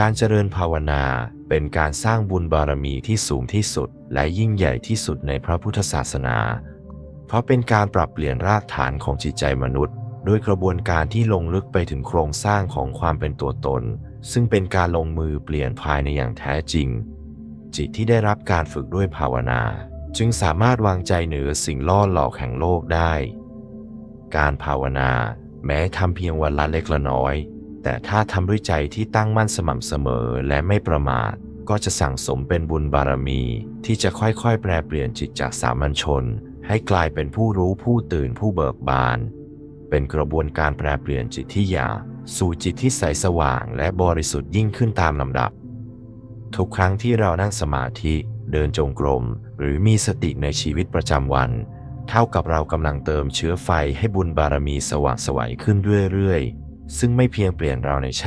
การเจริญภาวนาเป็นการสร้างบุญบารมีที่สูงที่สุด และยิ่งใหญ่ที่สุดในพระพุทธศาสนา เพราะเป็นการปรับเปลี่ยนรากฐานของจิตใจมนุษย์ ด้วยกระบวนการที่ลงลึกไปถึงโครงสร้างของความเป็นตัวตน ซึ่งเป็นการลงมือเปลี่ยนภายในอย่างแท้จริง จิตที่ได้รับการฝึกด้วยภาวนา จึงสามารถวางใจเหนือสิ่งล่อหลอกแห่งโลกได้ การภาวนา แม้ทำเพียงวันละเล็กละน้อย แต่ถ้าทำด้วยใจที่ตั้งมั่นสม่ำเสมอและไม่ประมาท ก็จะสั่งสมเป็นบุญบารมี ที่จะค่อยๆ แปลเปลี่ยนจิตจากสามัญชน ให้กลายเป็นผู้รู้ผู้ตื่นผู้เบิกบาน เป็นกระบวนการแปลเปลี่ยนจิตที่หยาบสู่จิตที่ใสสว่างและบริสุทธิ์ยิ่งขึ้นตามลำดับ ทุกครั้งที่เรานั่งสมาธิเดินจงกรม หรือมีสติในชีวิตประจำวัน เท่ากับเรากำลังเติมเชื้อไฟให้บุญบารมีสว่างสวัยขึ้นเรื่อยๆ ซึ่งไม่เพียงเปลี่ยนเราในชา